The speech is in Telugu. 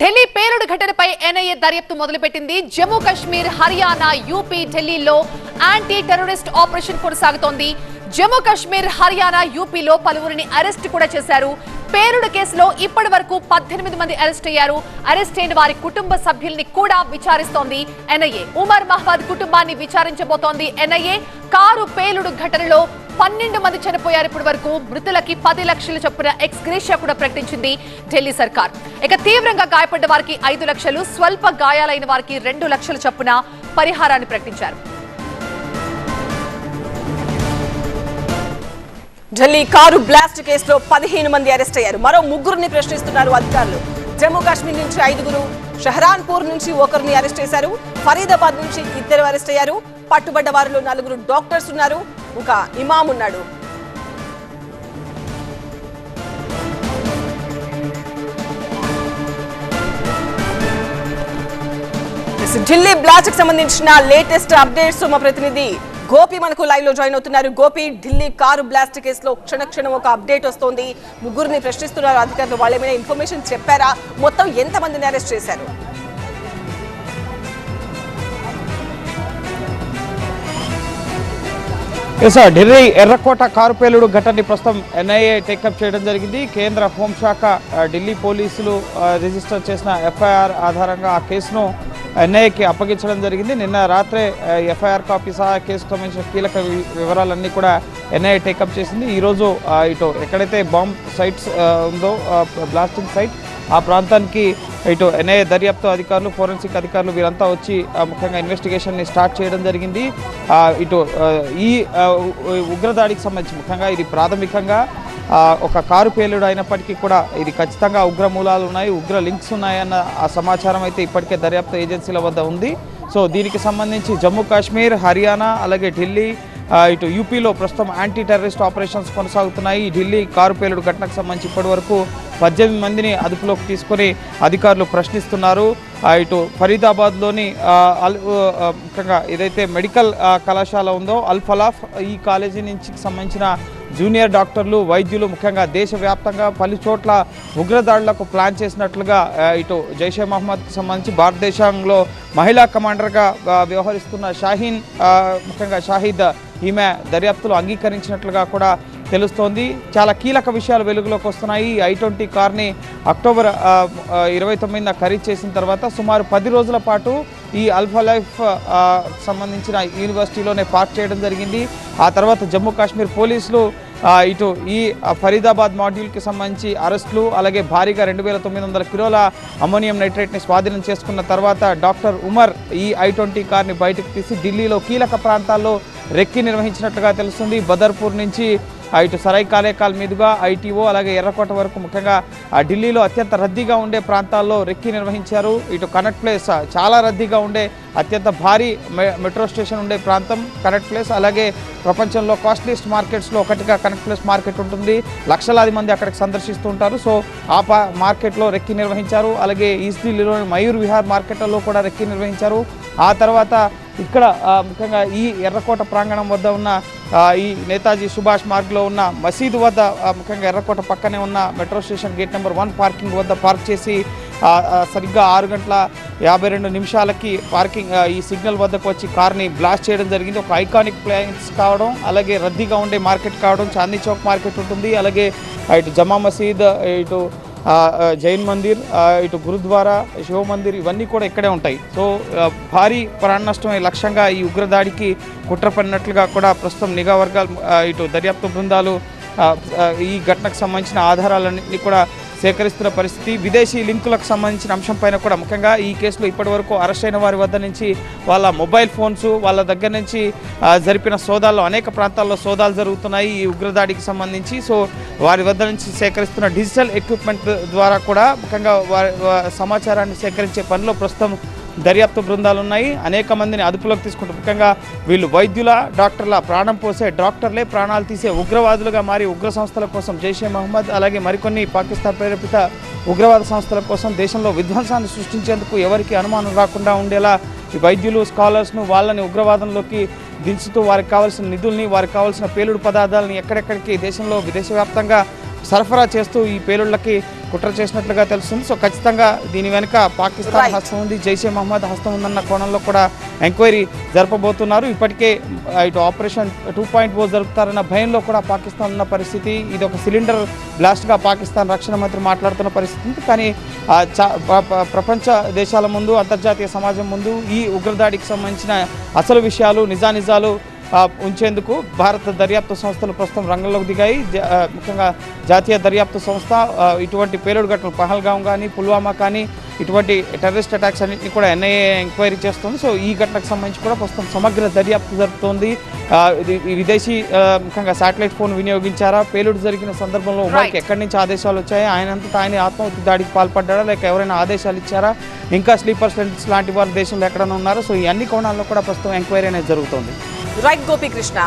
ఢిల్లీ పేలుడు ఘటనపై ఎన్ఐఏ దర్యాప్తు మొదలుపెట్టింది. జమ్మూ కాశ్మీర్ హర్యానా యూపీ ఢిల్లీలో యాంటీ టెర్రరిస్ట్ ఆపరేషన్ కొనసాగుతోంది. జమ్మూ కాశ్మీర్ హర్యానా యూపీలో పలువురిని అరెస్ట్ కూడా చేశారు. పేలుడు కేసులో ఇప్పటి వరకు పద్దెనిమిది మంది అరెస్ట్ అయ్యారు. అరెస్ట్ అయిన వారి కుటుంబ సభ్యుల్ని కూడా విచారిస్తోంది ఎన్ఐఏ. ఉమర్ మహమ్మద్ కుటుంబాన్ని విచారించబోతోంది ఎన్ఐఏ. కారు పేలుడు ఘటనలో పన్నెండు మంది చనిపోయారు ఇప్పటి వరకు. మృతులకి పది లక్షలు చొప్పున ఎక్స్గ్రేషియా కూడా ప్రకటించింది ఢిల్లీ సర్కార్. ఇక తీవ్రంగా గాయపడ్డ వారికి ఐదు లక్షలు స్వల్ప గాయాలైన వారికి రెండు లక్షల చొప్పున పరిహారాన్ని ప్రకటించారు. ఢిల్లీ కారు బ్లాస్ట్ కేసులో పదిహేను మంది అరెస్ట్ అయ్యారు. మరో ముగ్గురిని ప్రశ్నిస్తున్నారు అధికారులు. జమ్మూ కాశ్మీర్ నుంచి ఐదుగురు షహరాన్పూర్ నుంచి ఒకరిని అరెస్ట్ చేశారు. ఫరీదాబాద్ నుంచి ఇద్దరు అరెస్ట్ అయ్యారు. పట్టుబడ్డ వారిలో నలుగురు డాక్టర్స్ ఉన్నారు. ఒక ఇమాం ఉన్నాడు. ఢిల్లీ బ్లాస్ట్కి సంబంధించిన లేటెస్ట్ అప్డేట్స్ మా ప్రతినిధి గోపి మనకు లైవ్లో జాయిన్ అవుతున్నారు. గోపి ఢిల్లీ కారు బ్లాస్ట్ కేసులో క్షణ క్షణం ఒక అప్డేట్ వస్తోంది. ముగ్గురిని ప్రశ్నిస్తున్నారు అధికారులు. వాళ్ళు ఏమైనా ఇన్ఫర్మేషన్ చెప్పారా? మొత్తం ఎంత మందిని అరెస్ట్ చేశారు? ఎస్ ఢిల్లీ ఎర్రకోట కారు పేలుడు ఘటనని ప్రస్తుతం ఎన్ఐఏ టేకప్ చేయడం జరిగింది. కేంద్ర హోంశాఖ ఢిల్లీ పోలీసులు రిజిస్టర్ చేసిన ఎఫ్ఐఆర్ ఆధారంగా ఆ కేసును ఎన్ఐఏకి అప్పగించడం జరిగింది. నిన్న రాత్రే ఎఫ్ఐఆర్ కాపీ సహా కేసుకు సంబంధించిన కీలక వి- వివరాలన్నీ కూడా ఎన్ఐఏ టేకప్ చేసింది. ఈరోజు ఇటు ఎక్కడైతే బాంబ్ సైట్స్ ఉందో బ్లాస్టింగ్ సైట్ ఆ ప్రాంతానికి ఇటు ఎన్ఐఏ దర్యాప్తు అధికారులు ఫోరెన్సిక్ అధికారులు వీరంతా వచ్చి ఆ, ముఖ్యంగా ఇన్వెస్టిగేషన్ని స్టార్ట్ చేయడం జరిగింది. ఇటు ఈ ఉగ్రదాడికి సంబంధించి ముఖ్యంగా ఇది ప్రాథమికంగా ఒక కారు పేలుడు అయినప్పటికీ కూడా ఇది ఖచ్చితంగా ఉగ్ర మూలాలు ఉన్నాయి ఉగ్ర లింక్స్ ఉన్నాయన్న ఆ సమాచారం అయితే ఇప్పటికే దర్యాప్తు ఏజెన్సీల వద్ద ఉంది. సో దీనికి సంబంధించి జమ్మూ కాశ్మీర్ హర్యానా అలాగే ఢిల్లీ ఇటు యూపీలో ప్రస్తుతం యాంటీ టెర్రరిస్ట్ ఆపరేషన్స్ కొనసాగుతున్నాయి. ఢిల్లీ కారు పేలుడు ఘటనకు సంబంధించి ఇప్పటి వరకు పద్దెనిమిది మందిని అదుపులోకి తీసుకొని అధికారులు ప్రశ్నిస్తున్నారు. ఇటు ఫరీదాబాద్లోని అల్ ముఖ్యంగా ఏదైతే మెడికల్ కళాశాల ఉందో అల్ఫలాఫ్ ఈ కాలేజీ నుంచి సంబంధించిన జూనియర్ డాక్టర్లు వైద్యులు ముఖ్యంగా దేశవ్యాప్తంగా పలు చోట్ల ఉగ్రదాడులకు ప్లాన్ చేసినట్లుగా ఇటు జైషే మహమ్మద్కి సంబంధించి భారతదేశంలో మహిళా కమాండర్గా వ్యవహరిస్తున్న షాహీన్ ముఖ్యంగా షాహిద్ ఈమె దర్యాప్తులు అంగీకరించినట్లుగా కూడా తెలుస్తోంది. చాలా కీలక విషయాలు వెలుగులోకి వస్తున్నాయి. ఈ ఐ ట్వంటీ కార్ని అక్టోబర్ ఇరవై తొమ్మిదిన ఖరీదు చేసిన తర్వాత సుమారు పది రోజుల పాటు ఈ అల్ఫా లైఫ్ సంబంధించిన యూనివర్సిటీలోనే పార్క్ చేయడం జరిగింది. ఆ తర్వాత జమ్మూ కాశ్మీర్ పోలీసులు ఇటు ఈ ఫరీదాబాద్ మాడ్యూల్కి సంబంధించి అరెస్టులు అలాగే భారీగా రెండు వేల తొమ్మిది వందల కిలోల అమోనియం నైట్రేట్ని స్వాధీనం చేసుకున్న తర్వాత డాక్టర్ ఉమర్ ఈ ఐ ట్వంటీ కార్ని బయటకు తీసి ఢిల్లీలో కీలక ప్రాంతాల్లో రెక్కి నిర్వహించినట్లుగా తెలుస్తుంది. బదర్పూర్ నుంచి ఇటు సరై కాలేకాల్ మీదుగా ఐటీఓ అలాగే ఎర్రకోట వరకు ముఖ్యంగా ఆ ఢిల్లీలో అత్యంత రద్దీగా ఉండే ప్రాంతాల్లో రెక్కి నిర్వహించారు. ఇటు కనెక్ట్ ప్లేస్ చాలా రద్దీగా ఉండే అత్యంత భారీ మె- మెట్రో స్టేషన్ ఉండే ప్రాంతం కనెక్ట్ ప్లేస్. అలాగే ప్రపంచంలో కాస్ట్లీస్ట్ మార్కెట్స్లో ఒకటిగా కనెక్ట్ ప్లేస్ మార్కెట్ ఉంటుంది. లక్షలాది మంది అక్కడికి సందర్శిస్తూ ఉంటారు. సో ఆ పా మార్కెట్లో రెక్కి నిర్వహించారు. అలాగే ఈస్ట్ ఢిల్లీలోని మయూర్ విహార్ మార్కెట్లలో కూడా రెక్కి నిర్వహించారు. ఆ తర్వాత ఇక్కడ ముఖ్యంగా ఈ ఎర్రకోట ప్రాంగణం వద్ద ఉన్న ఈ నేతాజీ సుభాష్ మార్గ్లో ఉన్న మసీదు వద్ద ముఖ్యంగా ఎర్రకోట పక్కనే ఉన్న metro station gate number one parking వద్ద పార్క్ చేసి సరిగ్గా ఆరు గంటల యాభై రెండు నిమిషాలకి పార్కింగ్ ఈ సిగ్నల్ వద్దకు వచ్చి కార్ని బ్లాస్ట్ చేయడం జరిగింది. ఒక ఐకానిక్ ప్లేస్ కావడం అలాగే రద్దీగా ఉండే మార్కెట్ కావడం చాందీ చౌక్ మార్కెట్ ఉంటుంది. అలాగే ఇటు జమా మసీద్ ఇటు జైన్ మందిర్ ఇటు గురుద్వారా శివ మందిర్ ఇవన్నీ కూడా ఇక్కడే ఉంటాయి. సో భారీ ప్రాణ నష్టం లక్ష్యంగా ఈ ఉగ్రదాడికి కుట్ర పడినట్లుగా కూడా ప్రస్తుతం నిఘా వర్గాలు ఇటు దర్యాప్తు బృందాలు ఈ ఘటనకు సంబంధించిన ఆధారాలన్నింటినీ కూడా సేకరిస్తున్న పరిస్థితి. విదేశీ లింకులకు సంబంధించిన అంశంపైన కూడా ముఖ్యంగా ఈ కేసులో ఇప్పటివరకు అరెస్ట్ అయిన వారి వద్ద నుంచి వాళ్ళ మొబైల్ ఫోన్స్ వాళ్ళ దగ్గర నుంచి జరిపిన సోదాల్లో అనేక ప్రాంతాల్లో సోదాలు జరుగుతున్నాయి ఈ ఉగ్రదాడికి సంబంధించి. సో వారి వద్ద నుంచి సేకరిస్తున్న డిజిటల్ ఎక్విప్మెంట్ ద్వారా కూడా ముఖ్యంగా వారి సమాచారాన్ని సేకరించే పనిలో ప్రస్తుతం దర్యాప్తు బృందాలు ఉన్నాయి అనేక మందిని అదుపులోకి తీసుకుంటూ ముఖ్యంగా వీళ్ళు వైద్యుల డాక్టర్ల ప్రాణం పోసే డాక్టర్లే ప్రాణాలు తీసే ఉగ్రవాదులుగా మారి ఉగ్ర సంస్థల కోసం జైషే మహమ్మద్ అలాగే మరికొన్ని పాకిస్తాన్ ప్రేరేపిత ఉగ్రవాద సంస్థల కోసం దేశంలో విధ్వంసాన్ని సృష్టించేందుకు ఎవరికి అనుమానం రాకుండా ఉండేలా ఈ వైద్యులు స్కాలర్స్ను వాళ్ళని ఉగ్రవాదంలోకి దించుతూ వారికి కావాల్సిన నిధుల్ని వారికి కావాల్సిన పేలుడు పదార్థాలని ఎక్కడెక్కడికి దేశంలో విదేశవ్యాప్తంగా సరఫరా చేస్తూ ఈ పేలుళ్ళకి కుట్ర చేసినట్లుగా తెలుస్తుంది. సో ఖచ్చితంగా దీని వెనుక పాకిస్తాన్. హస్తం ఉంది జైషే మహమ్మద్ హస్తం ఉందన్న కోణంలో కూడా ఎంక్వైరీ జరపబోతున్నారు. ఇప్పటికే ఇటు ఆపరేషన్ టూ పాయింట్ ఓ జరుపుతారన్న భయంలో కూడా పాకిస్తాన్ ఉన్న పరిస్థితి ఇది ఒక సిలిండర్ బ్లాస్ట్గా పాకిస్తాన్ రక్షణ మంత్రి మాట్లాడుతున్న పరిస్థితి ఉంది. కానీ ప్రపంచ దేశాల ముందు అంతర్జాతీయ సమాజం ముందు ఈ ఉగ్రదాడికి సంబంధించిన అసలు విషయాలు నిజానిజాలు ఉంచేందుకు భారత దర్యాప్తు సంస్థలు ప్రస్తుతం రంగంలోకి దిగాయి. ముఖ్యంగా జాతీయ దర్యాప్తు సంస్థ ఇటువంటి పేలుడు ఘటనలు పహల్గాం కానీ పుల్వామా కానీ ఇటువంటి టెర్రరిస్ట్ అటాక్స్ అన్నింటినీ కూడా ఎన్ఐఏ ఎంక్వైరీ చేస్తుంది. సో ఈ ఘటనకు సంబంధించి కూడా ప్రస్తుతం సమగ్ర దర్యాప్తు జరుపుతోంది విదేశీ ముఖ్యంగా శాటిలైట్ ఫోన్ వినియోగించారా? పేలుడు జరిగిన సందర్భంలో ఉమర్కి ఎక్కడి నుంచి ఆదేశాలు వచ్చాయి? ఆయన అంతటా ఆయన ఆత్మహత్య దాడికి పాల్పడ్డాడా? లేక ఎవరైనా ఆదేశాలు ఇచ్చారా? ఇంకా స్లీపర్ సెల్స్ లాంటి వారు దేశంలో ఎక్కడైనా ఉన్నారో? సో ఈ అన్ని కోణాల్లో కూడా ప్రస్తుతం ఎంక్వైరీ అనేది జరుగుతోంది. రైట్ గోపీకృష్ణ.